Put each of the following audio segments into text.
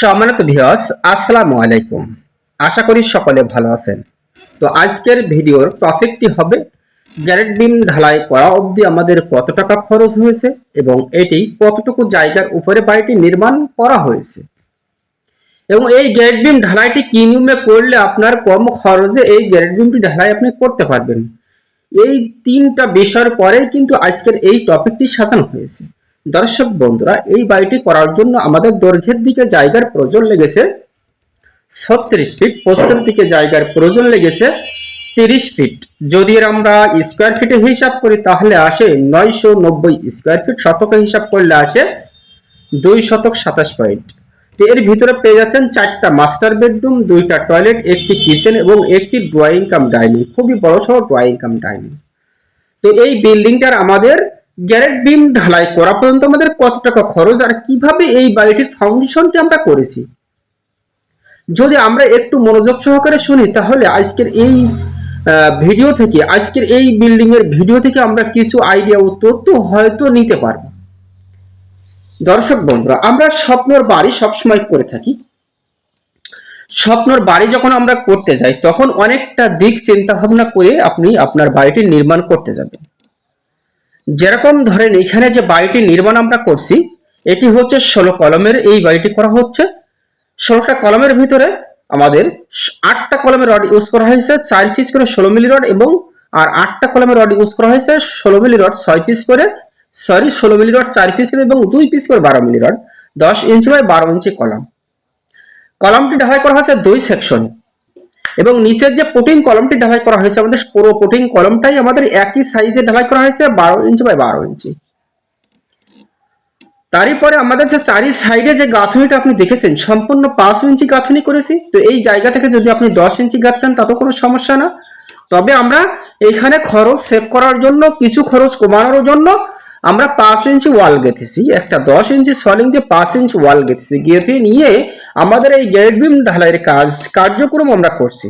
সম্মানিত ভিউয়ার্স আসসালামু আলাইকুম। আশা করি সকলে ভালো আছেন। তো আজকের ভিডিওর টপিকটি হবে, গ্যারেট বিম ঢালাই করা অবধি আমাদের কত টাকা খরচ হয়েছে এবং এটি কতটুকু জায়গার উপরে বাড়িটি নির্মাণ করা হয়েছে? এবং এই গ্যারেট বিম ঢালাইটি কি নিয়মে করলে আপনার কম খরচে এই গ্যারেট বিমটি ঢালাই আপনি করতে পারবেন? এই তিনটা বিষয়ের পরেই কিন্তু আজকের এই টপিকটি সাজানো হয়েছে। দর্শক বন্ধুরা, এই বাড়িটি করার জন্য আমাদের দৈর্ঘ্যের দিকে জায়গার প্রয়োজন লেগেছে ছত্রিশ ফিট পোস্টের দিকে জায়গার প্রয়োজন লেগেছে তিরিশ ফিট যদি আমরা স্কোয়ার ফিটে হিসাব করি, তাহলে আসে নয়শো নব্বই স্কোয়ার ফিট শতকে হিসাব করলে আসে দুই শতক সাতাশ পয়েন্ট তো এর ভিতরে পেয়ে যাচ্ছেন চারটা মাস্টার বেডরুম দুইটা টয়লেট একটি কিচেন এবং একটি ড্রয়িং কাম ডাইনিং খুবই বড় সড়ো ড্রয়িং কাম ডাইনিং তো এই বিল্ডিংটার আমাদের গ্যারেট বিম ঢালাই করা পর্যন্ত আমাদের কত টাকা খরচ আর কীভাবে এই বাড়িটির ফাউন্ডেশনটি আমরা করেছি? যদি আমরা একটু মনোযোগ সহকারে শুনি, তাহলে আজকের এই ভিডিও থেকে, আজকের এই বিল্ডিং এর ভিডিও থেকে আমরা কিছু আইডিয়া ও তথ্য হয়তো নিতে পারব। দর্শক বন্ধুরা, আমরা স্বপ্নর বাড়ি সবসময় করে থাকি। স্বপ্নর বাড়ি যখন আমরা করতে যাই, তখন অনেকটা দিক চিন্তা ভাবনা করে আপনি আপনার বাড়িটি নির্মাণ করতে যাবেন। যেরকম ধরেন এখানে যে বাড়িটি নির্মাণ আমরা করছি, এটি হচ্ছে ষোলো কলমের, এই বাড়িটি করা হচ্ছে। ষোলোটা কলমের ভিতরে আমাদের আটটা কলমের রড ইউজ করা হয়েছে, চার পিস করে ষোলো মিলি রড এবং আর আটটা কলমের রড ইউজ করা হয়েছে ষোলো মিলি রড, ছয় পিস করে, সরি, ষোলো মিলি রড, চার পিস করে এবং দুই পিস করে বারো মিলি রড, দশ ইঞ্চি বাই বারো ইঞ্চি কলম। কলমটি ঢালাই করা হয়েছে দুই সেকশন। এবং নিচের যে প্রোটিন কলমটি ঢালাই করা হয়েছে, আমাদের পুরো প্রোটিন কলমটাই আমাদের একই সাইজে ঢালাই করা হয়েছে, বারো ইঞ্চি বাই বারো ইঞ্চি তারই পরে আমাদের যে চারি সাইডে যে গাঁথনিটা আপনি দেখেছেন, সম্পূর্ণ পাঁচ ইঞ্চি গাঁথনি করেছি। তো এই জায়গা থেকে যদি আপনি দশ ইঞ্চি গাঁথতেন তাতে কোনো সমস্যা না। তবে আমরা এখানে খরচ সেভ করার জন্য, কিছু খরচ কমানোর জন্য আমরা পাঁচ ইঞ্চি ওয়াল গেঁথেছি। একটা দশ ইঞ্চি সলিং দিয়ে পাঁচ ইঞ্চি ওয়াল গেঁথেছি। গেঁথে নিয়ে আমাদের এই গেট বিম ঢালাইয়ের কাজ, কার্যক্রম আমরা করছি।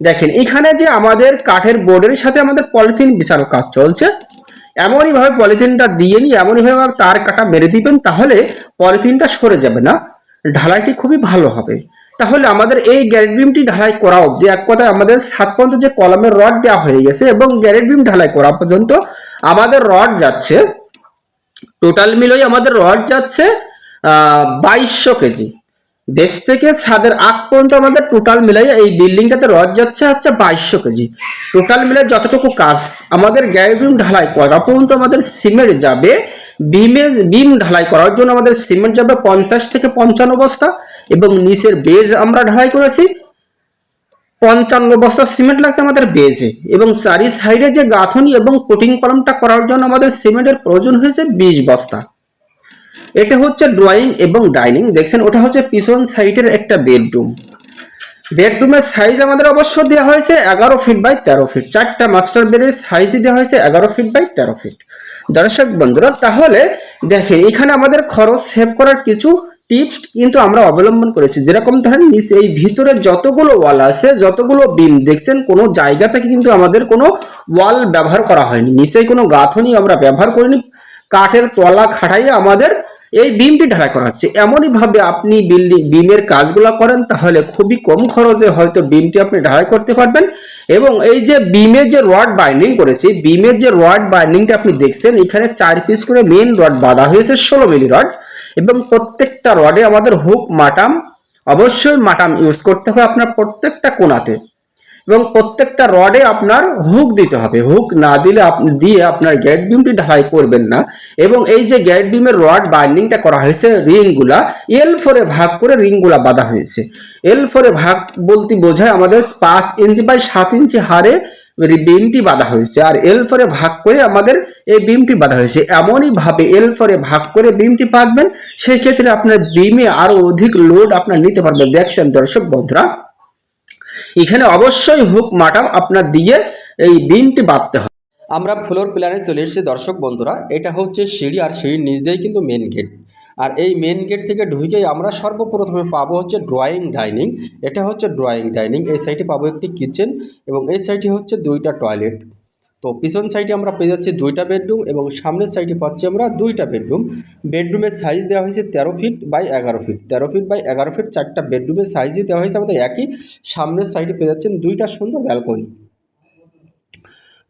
দেখেন, এখানে যে আমাদের কাঠের বোর্ডের সাথে আমাদের পলিথিন বিছানো কাজ চলছে। এমনই ভাবে পলিথিনটা দিয়ে নিয়ে এমনই ভাবে তার কাটা মেরে দিবেন, তাহলে পলিথিনটা সরে যাবে না। ঢালাইটি খুবই ভালো হবে। তাহলে আমাদের এই গ্যারেট বিমটি ঢালাই করা অবধি এক কথায় আমাদের সাত পর্যন্ত যে কলমের রড দেওয়া হয়ে গেছে এবং গ্যারেট বিম ঢালাই করা পর্যন্ত আমাদের রড যাচ্ছে। টোটাল মিলই আমাদের রড যাচ্ছে বাইশশো কেজি। বেস থেকে ছাদের আগ পর্যন্ত আমাদের টোটাল মিলাই এই বিল্ডিংটাতে রড যাচ্ছে হচ্ছে বাইশশো কেজি। টোটাল মিলে যতটুকু কাজ, আমাদের গ্যারেট বিম ঢালাই করা পর্যন্ত আমাদের সিমেন্ট যাবে। বিমে, বিম ঢালাই করার জন্য আমাদের সিমেন্ট যাবে পঞ্চাশ থেকে পঞ্চান্ন বস্তা এবং নিচের বেজ আমরা ঢালাই করেছি, পঞ্চান্ন বস্তা সিমেন্ট লাগছে আমাদের বেজে এবং চারি সাইডে যে গাঁথনি এবং কোটিং কলমটা করার জন্য আমাদের সিমেন্টের প্রয়োজন হয়েছে বিশ বস্তা। এটা হচ্ছে ড্রয়িং এবং ডাইনিং দেখছেন, ওটা হচ্ছে পিছন সাইডের একটা বেডরুম বেডরুমের সাইজ আমাদের অবশ্য দেওয়া হয়েছে এগারো ফিট বাই তেরো ফিট চারটা মাস্টার বেডের সাইজ দেওয়া হয়েছে এগারো ফিট বাই তেরো ফিট দর্শক বন্ধুরা, তাহলে দেখেন, এখানে আমাদের খরচ সেভ করার কিছু টিপস কিন্তু আমরা অবলম্বন করেছি। যেরকম ধরেন, নিচে এই ভিতরে যতগুলো ওয়াল আছে, যতগুলো বিম দেখছেন, কোনো জায়গা থেকে কিন্তু আমাদের কোনো ওয়াল ব্যবহার করা হয়নি। নিচে কোনো গাঁথনি আমরা ব্যবহার করিনি। কাঠের তলা খাটাইয়ে আমাদের এই বিমটি ঢালাই করা হচ্ছে এমনই ভাবে আপনি বিল্ডিং বিমের কাজগুলো করেন, তাহলে খুবই কম খরচে হয়তো বিমটি আপনি ঢালাই করতে পারবেন। এবং এই যে বিমের যে রড বাইন্ডিং করেছি, বিমের যে রড বাইন্ডিংটা আপনি দেখছেন, এখানে চার পিস করে মেন রড বাঁধা হয়েছে, ষোলো মিলি রড এবং প্রত্যেকটা রডে আমাদের হুক মাটাম, অবশ্যই মাটাম ইউজ করতে হবে আপনার প্রত্যেকটা কোণাতে। এবং প্রত্যেকটা রডে আপনার হুক দিতে হবে। হুক না দিলে দিয়ে আপনার গ্যাট বিমটি ঢালাই করবেন না। এবং এই যে গ্যাট বিমের রড বাইন্ডিংটা করা হয়েছে রিংগুলা এল ফোরে ভাগ করে রিংগুলা বাঁধা হয়েছে। এল ফোরে ভাগ বলতে বোঝায় আমাদের পাঁচ ইঞ্চি বাই সাত ইঞ্চি হারে বিমটি বাঁধা হয়েছে। আর এল ফোরে ভাগ করে আমাদের এই বিমটি বাঁধা হয়েছে। এমনই ভাবে এল ফোরে ভাগ করে বিমটি পাকবেন সেই ক্ষেত্রে আপনার বিমে আরও অধিক লোড আপনার নিতে পারবেন দেখছেন দর্শক বন্ধুরা? এখানে অবশ্যই হুক মাটাম আপনার দিয়ে এই বিমটি বাঁধতে হবে। আমরা ফ্লোর প্ল্যানে চলে এসেছি দর্শক বন্ধুরা, এটা হচ্ছে সিঁড়ি আর সিঁড়ির নিচ দিয়েই কিন্তু মেন গেট আর এই মেন গেট থেকে ঢুকেই আমরা সর্বপ্রথমে পাবো হচ্ছে ড্রয়িং ডাইনিং এটা হচ্ছে ড্রয়িং ডাইনিং এই সাইডে পাবো একটি কিচেন এবং এই সাইডে হচ্ছে দুইটা টয়লেট তো পিছন সাইডে আমরা পেয়ে যাচ্ছি দুইটা বেডরুম এবং সামনের সাইডে পাচ্ছি আমরা দুইটা বেডরুম বেডরুমের সাইজ দেওয়া হয়েছে তেরো ফিট বাই এগারো ফিট তেরো ফিট বাই এগারো ফিট চারটা বেডরুমের সাইজই দেওয়া হয়েছে আমাদের একই। সামনের সাইডে পেয়ে যাচ্ছেন দুইটা সুন্দর ব্যালকনি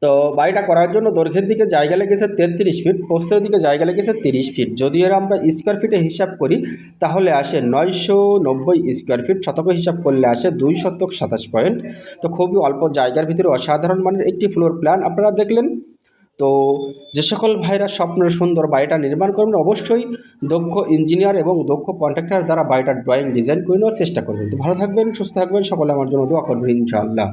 তো বাড়িটা করার জন্য দৈর্ঘ্যের দিকে জায়গা লেগেছে তেত্রিশ ফিট প্রস্থের দিকে জায়গা লেগেছে তিরিশ ফিট যদি এর আমরা স্কোয়ার ফিটে হিসাব করি, তাহলে আসে নয়শো নব্বই স্কোয়ার ফিট শতক হিসাব করলে আসে দুই শতক সাতাশ পয়েন্ট তো খুবই অল্প জায়গার ভিতরে অসাধারণ মানের একটি ফ্লোর প্ল্যান আপনারা দেখলেন। তো যে সকল ভাইরা স্বপ্নের সুন্দর বাড়িটা নির্মাণ করবেন, অবশ্যই দক্ষ ইঞ্জিনিয়ার এবং দক্ষ কন্ট্রাক্টর দ্বারা বাড়িটার ড্রয়িং ডিজাইন করে নেওয়ার চেষ্টা করবেন। তো ভালো থাকবেন, সুস্থ থাকবেন, সকলে আমার জন্য দোয়া করবেন ইনশাআল্লাহ।